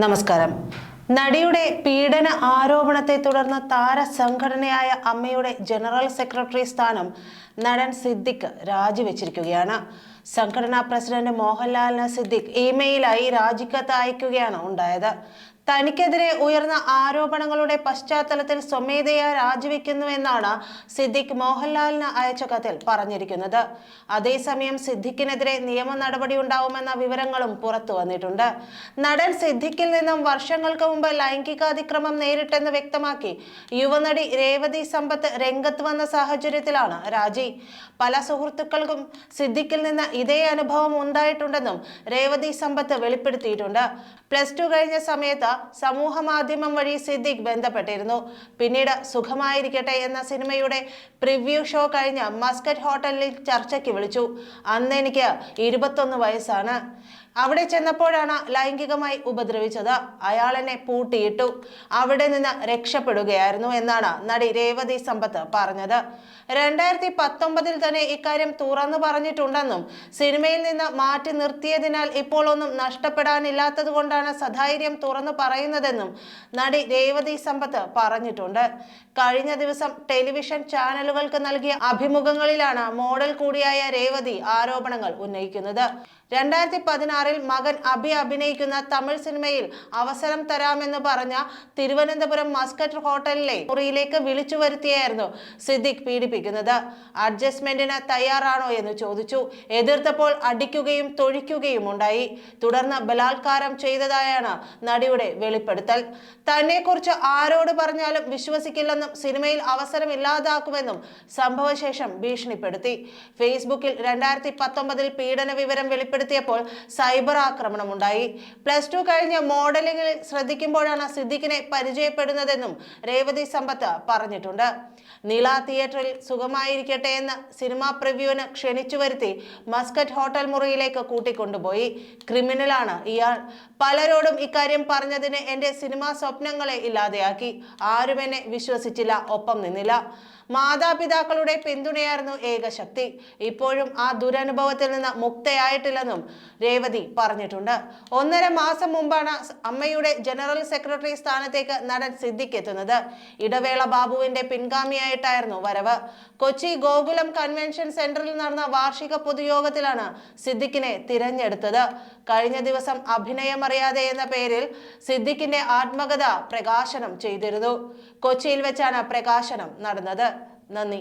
നമസ്കാരം. നടിയുടെ പീഡന ആരോപണത്തെ തുടർന്ന് താരസംഘടനയായ അമ്മയുടെ ജനറൽ സെക്രട്ടറി സ്ഥാനം നടൻ സിദ്ദിഖ് രാജിവെച്ചിരിക്കുകയാണ്. സംഘടനാ പ്രസിഡന്റ് മോഹൻലാലിന് സിദ്ദിഖ് ഇമെയിലായി രാജിക്കത്ത് അയക്കുകയാണ് ഉണ്ടായത്. തനിക്കെതിരെ ഉയർന്ന ആരോപണങ്ങളുടെ പശ്ചാത്തലത്തിൽ സ്വമേധയാ രാജിവെക്കുന്നുവെന്നാണ് സിദ്ദിഖ് മോഹൻലാലിന് അയച്ച കത്തിൽ പറഞ്ഞിരിക്കുന്നത്. അതേസമയം സിദ്ദിഖിനെതിരെ നിയമ നടപടി ഉണ്ടാവുമെന്ന വിവരങ്ങളും പുറത്തു വന്നിട്ടുണ്ട്. നടൻ സിദ്ദിഖിൽ നിന്നും വർഷങ്ങൾക്ക് മുമ്പ് ലൈംഗികാതിക്രമം നേരിട്ടെന്ന് വ്യക്തമാക്കി യുവനടി രേവതി സമ്പത്ത് രംഗത്ത് വന്ന സാഹചര്യത്തിലാണ് രാജി. പല സുഹൃത്തുക്കൾക്കും സിദ്ദിഖിൽ നിന്ന് ഇതേ അനുഭവം ഉണ്ടായിട്ടുണ്ടെന്നും രേവതി സമ്പത്ത് വെളിപ്പെടുത്തിയിട്ടുണ്ട്. പ്ലസ് ടു കഴിഞ്ഞ സമയത്ത് സമൂഹ മാധ്യമം വഴി സിദ്ദിഖ് ബന്ധപ്പെട്ടിരുന്നു. പിന്നീട് സുഖമായിരിക്കട്ടെ എന്ന സിനിമയുടെ പ്രിവ്യൂ ഷോ കഴിഞ്ഞ് മസ്കറ്റ് ഹോട്ടലിൽ ചർച്ചയ്ക്ക് വിളിച്ചു. അന്ന് എനിക്ക് ഇരുപത്തൊന്ന് വയസ്സാണ്. അവിടെ ചെന്നപ്പോഴാണ് ലൈംഗികമായി ഉപദ്രവിച്ചത്. അയാൾ എന്നെ പൂട്ടിയിട്ടു. അവിടെ നിന്ന് രക്ഷപ്പെടുകയായിരുന്നു എന്നാണ് നടി രേവതി സമ്പത്ത് പറഞ്ഞത്. രണ്ടായിരത്തി പത്തൊമ്പതിൽ തന്നെ ഇക്കാര്യം തുറന്നു പറഞ്ഞിട്ടുണ്ടെന്നും സിനിമയിൽ നിന്ന് മാറ്റി നിർത്തിയതിനാൽ ഇപ്പോൾ ഒന്നും നഷ്ടപ്പെടാനില്ലാത്തത് കൊണ്ടാണ് സധൈര്യം തുറന്നു പറയുന്നതെന്നും നടി രേവതി സമ്പത്ത് പറഞ്ഞിട്ടുണ്ട്. കഴിഞ്ഞ ദിവസം ടെലിവിഷൻ ചാനലുകൾക്ക് നൽകിയ അഭിമുഖങ്ങളിലാണ് മോഡൽ കൂടിയായ രേവതി ആരോപണങ്ങൾ ഉന്നയിക്കുന്നത്. രണ്ടായിരത്തി പതിനാറിൽ മകൻ അഭി അഭിനയിക്കുന്ന തമിഴ് സിനിമയിൽ അവസരം തരാമെന്ന് പറഞ്ഞ തിരുവനന്തപുരം മസ്കറ്റ് ഹോട്ടലിലെ മുറിയിലേക്ക് വിളിച്ചു വരുത്തിയായിരുന്നു സിദ്ദിഖ് പീഡിപ്പിക്കുന്നത്. അഡ്ജസ്റ്റ്മെന്റിന് തയ്യാറാണോ എന്ന് ചോദിച്ചു. എതിർത്തപ്പോൾ അടിക്കുകയും തൊഴിക്കുകയും ഉണ്ടായി. തുടർന്ന് ബലാത്കാരം ചെയ്തതായാണ് നടിയുടെ വെളിപ്പെടുത്തൽ. തന്നെക്കുറിച്ച് ആരോട് പറഞ്ഞാലും വിശ്വസിക്കില്ലെന്നും സിനിമയിൽ അവസരം ഇല്ലാതാക്കുമെന്നും സംഭവശേഷം ഭീഷണിപ്പെടുത്തി. ഫേസ്ബുക്കിൽ രണ്ടായിരത്തി പത്തൊമ്പതിൽ പീഡന വിവരം വെളിപ്പെടുത്തിയപ്പോൾ സൈബർ ആക്രമണം ഉണ്ടായി പ്ലസ് ടു കഴിഞ്ഞ മോഡലിംഗിൽ ശ്രദ്ധിക്കുമ്പോഴാണ് സിദ്ദിഖിനെ പരിചയപ്പെടുന്നതെന്നും രേവതി സമ്പത്ത് പറഞ്ഞിട്ടുണ്ട്. നീല തിയേറ്ററിൽ സുഖമായിരിക്കട്ടെ എന്ന് സിനിമാ പ്രിവ്യൂവിന് ക്ഷണിച്ചു വരുത്തി മസ്കറ്റ് ഹോട്ടൽ മുറിയിലേക്ക് കൂട്ടിക്കൊണ്ടുപോയി. ക്രിമിനലാണ് ഇയാൾ. പലരോടും ഇക്കാര്യം പറഞ്ഞതിന് എന്റെ സിനിമാ സ്വപ്നങ്ങളെ ഇല്ലാതെയാക്കി. ആരും എന്നെ വിശ്വസിച്ചില്ല ഒപ്പം നിന്നില്ല. മാതാപിതാക്കളുടെ പിന്തുണയായിരുന്നു ഏകശക്തി ഇപ്പോഴും ആ ദുരനുഭവത്തിൽ നിന്ന് മുക്തയായിട്ടില്ലെന്നും രേവതി പറഞ്ഞിട്ടുണ്ട്. ഒന്നര മാസം മുമ്പാണ് അമ്മയുടെ ജനറൽ സെക്രട്ടറി സ്ഥാനത്തേക്ക് നടൻ സിദ്ദിഖ് എത്തുന്നത്. ഇടവേള ബാബുവിന്റെ പിൻഗാമിയായിട്ടായിരുന്നു വരവ്. കൊച്ചി ഗോകുലം കൺവെൻഷൻ സെന്ററിൽ നടന്ന വാർഷിക പൊതുയോഗത്തിലാണ് സിദ്ദിഖിനെ തിരഞ്ഞെടുത്തത്. കഴിഞ്ഞ ദിവസം അഭിനയമറിയാതെ എന്ന പേരിൽ സിദ്ദിഖിന്റെ ആത്മകഥ പ്രകാശനം ചെയ്തിരുന്നു. കൊച്ചിയിൽ വെച്ചാണ് പ്രകാശനം നടന്നത്. നന്ദി.